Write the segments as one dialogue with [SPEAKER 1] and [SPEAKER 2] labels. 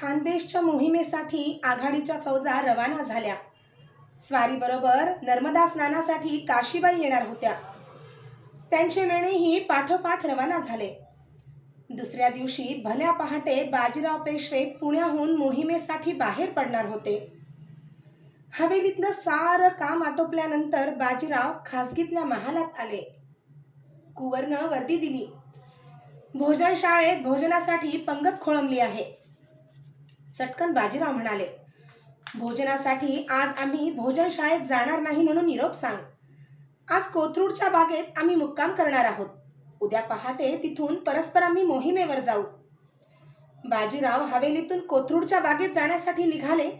[SPEAKER 1] खानदेशच्या मोहिमेसाठी आघाडीच्या फौजा रवाना झाल्या. स्वारीबरोबर नर्मदा स्नानासाठी काशीबाई येणार होत्या. त्यांचे मेणेही पाठोपाठ रवाना झाले. दुसऱ्या दिवशी भल्या पहाटे बाजीराव पेशवे पुण्याहून मोहिमेसाठी बाहेर पडणार होते. हवेलीतलं सारं काम आटोपल्यानंतर बाजीराव खासगीतल्या महालात आले. कुवरनं वर्दी दिली. भोजनशाळेत भोजनासाठी पंगत खोळंबली आहे. चटकन बाजीराव म्हणाले भोजनासाठी आज आम्ही भोजनशाळेत जाणार नाही म्हणून निरोप सांग. आज कोथरूडच्या बागेत आम्ही मुक्काम करणार आहोत. उद्या पहाटे तिथून परस्पर आम्ही मोहिमेवर जाऊ. बाजीराव हवेलीतून कोथरूडच्या बागेत जाण्यासाठी निघाले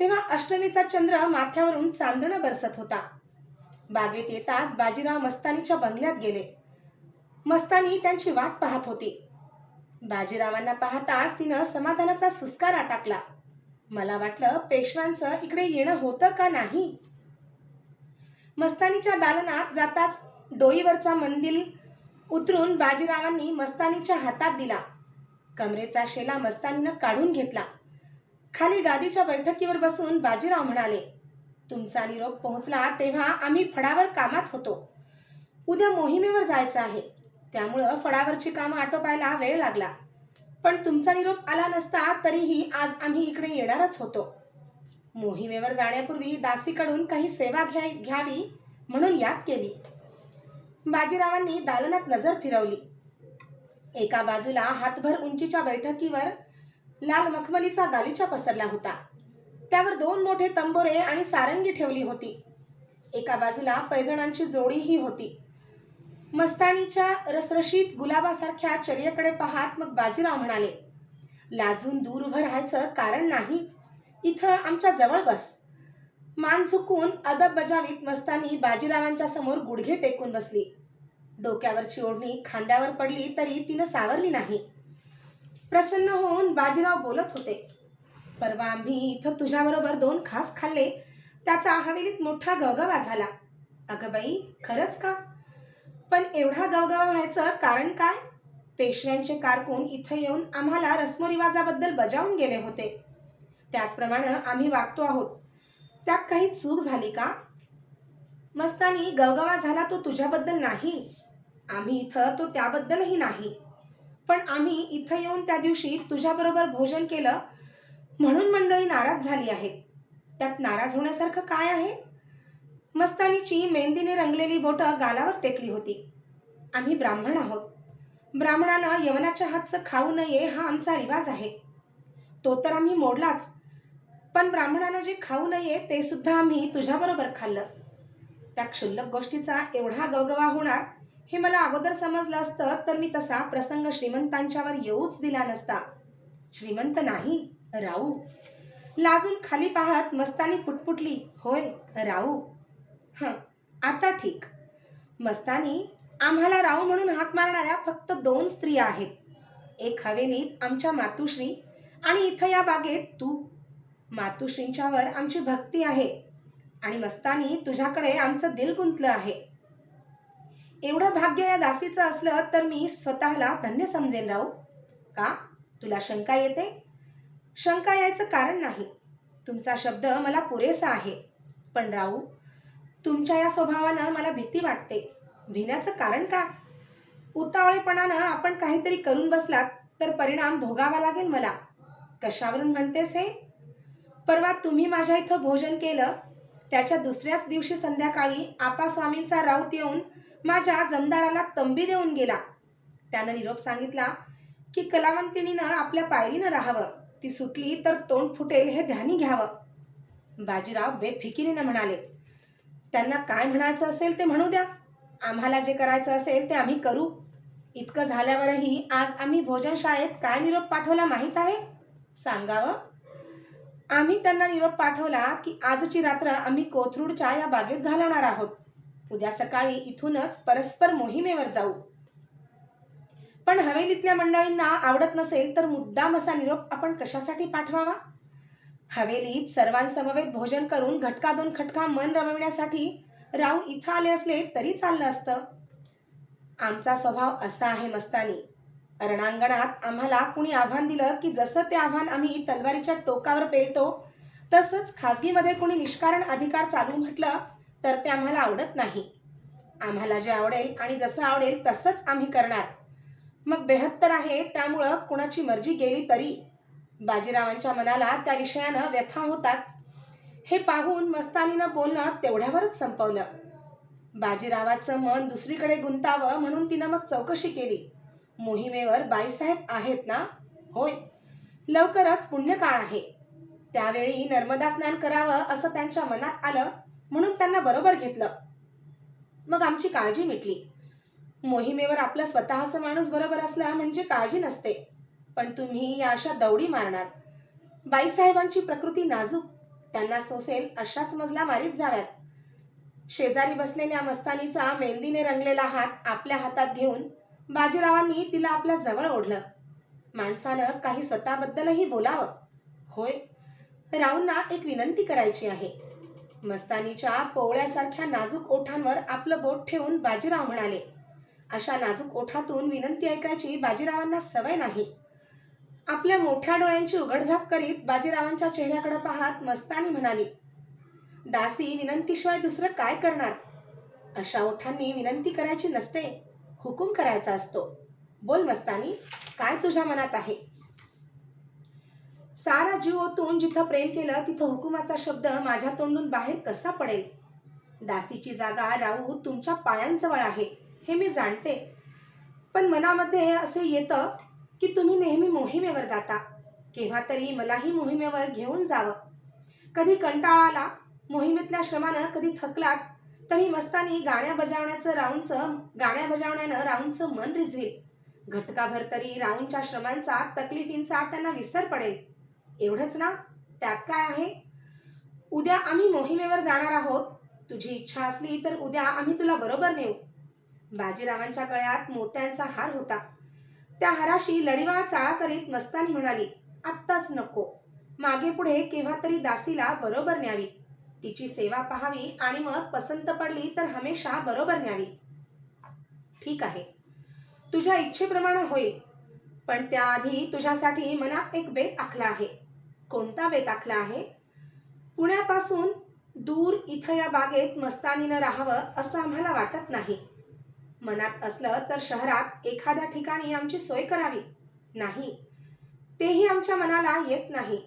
[SPEAKER 1] तेव्हा अष्टमीचा चंद्र माथ्यावरून चांदणं बरसत होता. बागेत येताच बाजीराव मस्तानीच्या बंगल्यात गेले. मस्तानी त्यांची वाट पाहत होती. बाजीरावांना पाहताच तिनं समाधानाचा सुस्कार आटाकला मला वाटलं पेशव्यांचं इकडे येणं होतं का नाही? मस्तानीच्या दालनात जाताच डोईवरचा मंदिल उतरून बाजीरावांनी मस्तानीच्या हातात दिला. कमरेचा शेला मस्तानीनं काढून घेतला. खाली गादीच्या बैठकीवर बसून बाजीराव म्हणाले तुमचा निरोप पोहोचला तेव्हा आम्ही फडावर कामात होतो. उद्या मोहिमेवर जायचं आहे. त्यामुळं फळावरची कामं आटोपायला वेळ लागला. पण तुमचा निरोप आला नसता तरीही आज आम्ही इकडे येणारच होतो. मोहिमेवर जाण्यापूर्वी दासीकडून काही सेवा घ्या घ्यावी म्हणून याद केली. बाजीरावांनी दालनात नजर फिरवली. एका बाजूला हातभर उंचीच्या बैठकीवर लाल मखमलीचा गालिचा पसरला होता. त्यावर दोन मोठे तंबोरे आणि सारंगी ठेवली होती. एका बाजूला पैजणांची जोडीही होती. मस्तानीच्या रसरशीत गुलाबासारख्या चर्येकडे पाहत मग बाजीराव म्हणाले लाजून दूर उभं राहायचं कारण नाही. इथं आमच्या जवळ बस. मान झुकून अदब बजावीत मस्तानी बाजीरावांच्या समोर गुडघे टेकून बसली. डोक्यावरची ओढणी खांद्यावर पडली तरी तिनं सावरली नाही. प्रसन्न होऊन बाजीराव बोलत होते परवा आम्ही इथं तुझ्याबरोबर दोन खास खाल्ले. त्याचा हवेलीत मोठा गवगवा झाला. अगं बाई खरंच का? पण एवढा गवगवा व्हायचं कारण काय? पेशव्यांचे कारकून इथं येऊन आम्हाला रस्मोरिवाजाबद्दल बजावून गेले होते. त्याचप्रमाणे आम्ही वागतो आहोत. त्यात काही चूक झाली का? मस्तानी गवगवा झाला तो तुझ्याबद्दल नाही. आम्ही इथं तो त्याबद्दलही नाही. पण आम्ही इथं येऊन त्या दिवशी तुझ्याबरोबर भोजन केलं म्हणून मंडळी नाराज झाली आहे त्यात नाराज होण्यासारखं काय आहे? मस्तानीची मेहंदीने रंगलेली बोटं गालावर टेकली होती. आम्ही ब्राह्मण आहोत. ब्राह्मणानं यवनाच्या हातचं खाऊ नये हा आमचा रिवाज आहे. तो तर आम्ही मोडलाच. पण ब्राह्मणानं जे खाऊ नये ते सुद्धा आम्ही तुझ्याबरोबर खाल्लं. त्या क्षुल्लक गोष्टीचा एवढा गवगवा होणार हे मला अगोदर समजलं असतं तर मी तसा प्रसंग श्रीमंतांच्यावर येऊच दिला नसता. श्रीमंत नाही राऊ. लाजून खाली पाहत मस्तानी पुटपुटली होय राऊ हं आता ठीक. मस्तानी आम्हाला राव म्हणून हाक मारणाऱ्या फक्त दोन स्त्रिया आहेत. एक हवेलीत आमच्या मातुश्री आणि इथं या बागेत तू. मातुश्रींच्यावर आमची भक्ती आहे आणि मस्तानी तुझ्याकडे आमचं दिल गुंतलं आहे. एवढं भाग्य या दासीचं असलं तर मी स्वतःला धन्य समजेन राहू का? तुला शंका येते? शंका यायचं कारण नाही. तुमचा शब्द मला पुरेसा आहे. पण राऊ तुमच्या या स्वभावानं मला भीती वाटते. भिण्याचं कारण का? उतावळेपणानं आपण काहीतरी करून बसलात तर परिणाम भोगावा लागेल मला. कशावरून म्हणतेस हे? परवा तुम्ही माझ्या इथं भोजन केलं त्याच्या दुसऱ्याच दिवशी संध्याकाळी आपा स्वामींचा राऊत येऊन माझ्या जमदाराला तंबी देऊन गेला. त्यानं निरोप सांगितला की कलावंतिणीनं आपल्या पायरीनं राहावं ती सुटली तर तोंड फुटेल हे ध्यानी घ्यावं. बाजीराव बेफिकिरीनं म्हणाले त्यांना काय म्हणायचं असेल ते म्हणू द्या. आम्हाला जे करायचं असेल ते आम्ही करू. इतकं झाल्यावरही आज आम्ही भोजनशाळेत काय निरोप पाठवला माहीत आहे? सांगावं? आम्ही त्यांना निरोप पाठवला की आजची रात्र आम्ही कोथरूडच्या या बागेत घालवणार आहोत. उद्या सकाळी इथूनच परस्पर मोहिमेवर जाऊ. पण हवेलीतल्या मंडळींना आवडत नसेल तर मुद्दाम असा निरोप आपण कशासाठी पाठवावा? हवेलीत सर्वांसमवेत भोजन करून घटका दोन खटका मन रमविण्यासाठी राव इथं आले असले तरी चाललं असतं. आमचा स्वभाव असा आहे मस्तानी. रणांगणात आम्हाला कुणी आव्हान दिलं की जसं ते आव्हान आम्ही तलवारीच्या टोकावर पेलतो तसंच खाजगीमध्ये कुणी निष्कारण अधिकार चालू म्हटलं तर ते आम्हाला आवडत नाही. आम्हाला जे आवडेल आणि जसं आवडेल तसंच आम्ही करणार. मग बेहत्तर आहे त्यामुळं कुणाची मर्जी गेली तरी बाजीरावांच्या मनाला त्या विषयानं व्यथा होतात. हे पाहून मस्तानीनं बोलणं तेवढ्यावरच संपवलं. बाजीरावाचं मन दुसरीकडे गुंतावं म्हणून तिनं मग चौकशी केली. मोहिमेवर बाईसाहेब आहेत ना? होय. लवकरच पुण्यकाळ आहे. त्यावेळी नर्मदा स्नान करावं असं त्यांच्या मनात आलं म्हणून त्यांना बरोबर घेतलं. मग आमची काळजी मिटली. मोहिमेवर आपलं स्वतःचं माणूस बरोबर असलं म्हणजे काळजी नसते. पण तुम्ही या अशा दौडी मारणार. बाईसाहेबांची प्रकृती नाजूक त्यांना सोसेल अशाच मजला मारीत जाव्यात. शेजारी बसलेल्या मस्तानीचा मेहंदीने रंगलेला हात आपल्या हातात घेऊन बाजीरावांनी तिला आपल्या जवळ ओढलं. माणसानं काही स्वतःबद्दलही बोलावं. होय राऊंना एक विनंती करायची आहे. मस्तानीच्या पोवळ्यासारख्या नाजूक ओठांवर आपलं बोट ठेवून बाजीराव म्हणाले अशा नाजूक ओठातून विनंती ऐकायची बाजीरावांना सवय नाही. आपल्या मोठ्या डोळ्यांची उघडझाप करीत बाजीरावांच्या चेहऱ्याकडे पाहत मस्तानी म्हणाली दासी विनंतीशिवाय दुसरं काय करणार? अशा ओठांनी विनंती करायची नसते हुकूम करायचा असतो. बोल मस्तानी काय तुझ्या मनात आहे? सारा जीव ओतून जिथं प्रेम केलं तिथं हुकुमाचा शब्द माझ्या तोंडून बाहेर कसा पडेल? दासीची जागा राहू तुमच्या पायांजवळ आहे हे मी जाणते. पण मनामध्ये असे येतं की तुम्ही नेहमी मोहिमेवर जाता. केव्हा तरी मलाही मोहिमेवर घेऊन जावं. कधी कंटाळा आला मोहिमेतल्या श्रमानं कधी थकलात तरी मस्तानी गाण्या बजावण्याचं राऊंडचं गाण्या बजावण्यानं राऊंडचं मन रिझवेल. घटकाभर तरी राऊंडच्या श्रमांचा तकलीफींचा त्यांना विसर पडेल. एवढंच ना? त्यात काय आहे? उद्या आम्ही मोहिमेवर जाणार आहोत. तुझी इच्छा असली तर उद्या आम्ही तुला बरोबर नेऊ. बाजीरावांच्या गळ्यात मोत्यांचा हार होता. त्या हराशी लढीवाळ चाळा करीत मस्तानी म्हणाली आत्ताच नको. मागे पुढे केव्हा तरी दासीला बरोबर न्यावी. तिची सेवा पाहावी आणि मग पसंत पडली तर हमेशा बरोबर न्यावी. ठीक आहे. तुझ्या इच्छेप्रमाणे होईल. पण त्याआधी तुझ्यासाठी मनात एक बेत आखला आहे. कोणता बेत आखला आहे? पुण्यापासून दूर इथं या बागेत मस्तानीनं राहावं असं आम्हाला वाटत नाही. मनात असलं तर शहरात एखाद्या ठिकाणी आमची सोय करावी. नाही तेही आमच्या मनाला येत नाही.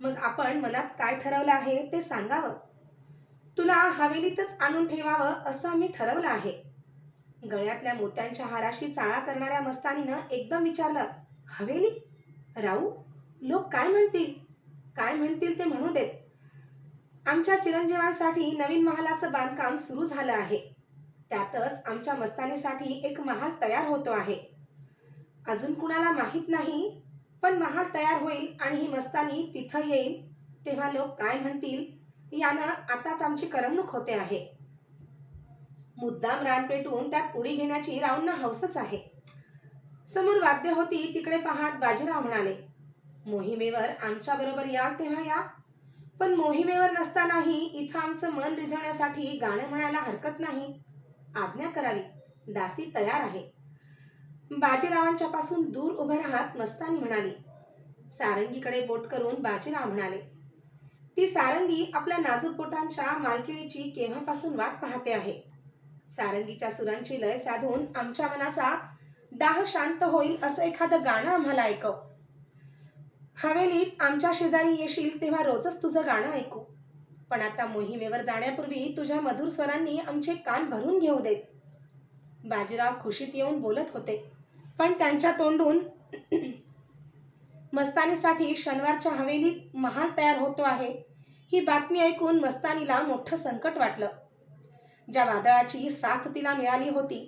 [SPEAKER 1] मग आपण मनात काय ठरवलं आहे ते सांगावं. तुला हवेलीतच आणून ठेवावं असं आम्ही ठरवलं आहे. गळ्यातल्या मोत्यांच्या हाराशी चाळा करणाऱ्या मस्तानीनं एकदम विचारलं हवेली? राहू? लोक काय म्हणतील? काय म्हणतील ते म्हणू देत. आमच्या चिरंजीवांसाठी नवीन महालाचं बांधकाम सुरू झालं आहे. त्यातच आमच्या मस्तानीसाठी एक महाल तयार होतो आहे. अजून कुणाला माहीत नाही पण महाल तयार होईल आणि ही मस्तानी तिथं येईल तेव्हा लोक काय म्हणतील यानं आताच आमची करमणूक होते आहे. मुद्दाम रान पेटून त्यात उडी घेण्याची राऊंना हौसच आहे. समोर वाद्य होती तिकडे पाहत बाजीराव म्हणाले मोहिमेवर आमच्या बरोबर याल तेव्हा या. पण मोहिमेवर नसतानाही इथं आमचं मन रिझवण्यासाठी गाणं म्हणायला हरकत नाही. आज्ञा करावी. दासी तयार आहे. बाजीरावांच्या पासून दूर उभे राहत मस्तानी म्हणाली सारंगीकडे बोट करून बाजीराव म्हणाले ती सारंगी आपल्या नाजूक बोटांच्या मालकिणीची केव्हापासून वाट पाहते आहे? सारंगीच्या सुरांची लय साधून आमच्या मनाचा दाह शांत होईल असं एखादं गाणं आम्हाला ऐकव. हवेलीत आमच्या शेजारी येशील तेव्हा रोजच तुझं गाणं ऐकू. पण आता मोहिमेवर जाण्यापूर्वी तुझ्या मधुर स्वरांनी आमचे कान भरून घेऊ देत. बाजीराव खुशीत येऊन बोलत होते. पण त्यांच्या तोंडून मस्तानीसाठी शनिवारच्या हवेलीत महाल तयार होतो आहे ही बातमी ऐकून मस्तानीला मोठं संकट वाटलं. ज्या वादळाची साथ तिला मिळाली होती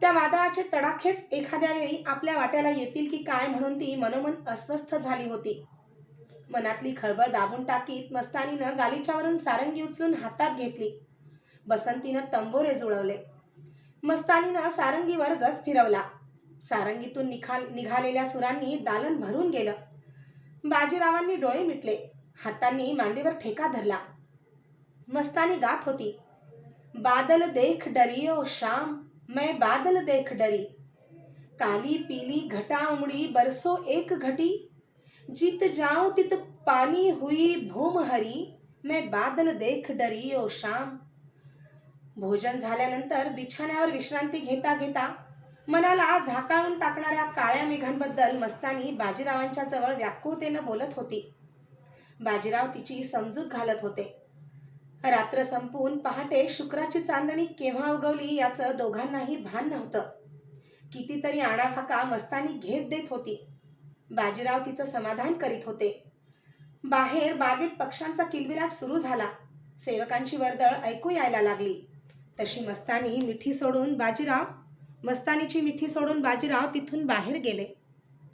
[SPEAKER 1] त्या वादळाचे तडाखेच एखाद्या वेळी आपल्या वाट्याला येतील की काय म्हणून ती मनोमन अस्वस्थ झाली होती. मनातली खळबळ दाबून टाकीत मस्तानीनं गालिच्यावरून सारंगी उचलून हातात घेतली. बसंतीनं तंबोरे जुळवले. मस्तानीनं सारंगीवर गज फिरवला. सारंगीतून निखाल निघालेल्या सुरांनी दालन भरून गेलं. बाजीरावांनी डोळे मिटले. हातांनी मांडीवर ठेका धरला. मस्तानी गात होती. बादल देख डरियो शाम मैं बादल देख डरी. काली पीली घटा उमड़ी बरसो एक घटी जित जाऊं तित पानी हुई भूम हरी मैं बादल देख डरी ओ शाम। भोजन झाल्यानंतर बिछाण्यावर विश्रांती घेता घेता मनाला झाकाळून टाकणाऱ्या काळ्या मेघांबद्दल मस्तानी बाजीरावांच्या जवळ व्याकुळतेनं बोलत होती. बाजीराव तिची समजूत घालत होते. रात्र संपून पहाटे शुक्राची चांदणी केव्हा उगवली याचं दोघांनाही भान नव्हतं. कितीतरी आणाफाका मस्तानी घेत देत होती. बाजीराव तिचं समाधान करीत होते. बाहेर बागेत पक्ष्यांचा किलबिलाट सुरू झाला. सेवकांची वर्दळ ऐकू यायला लागली. तशी मस्तानी मिठी सोडून बाजीराव मस्तानीची मिठी सोडून बाजीराव तिथून बाहेर गेले.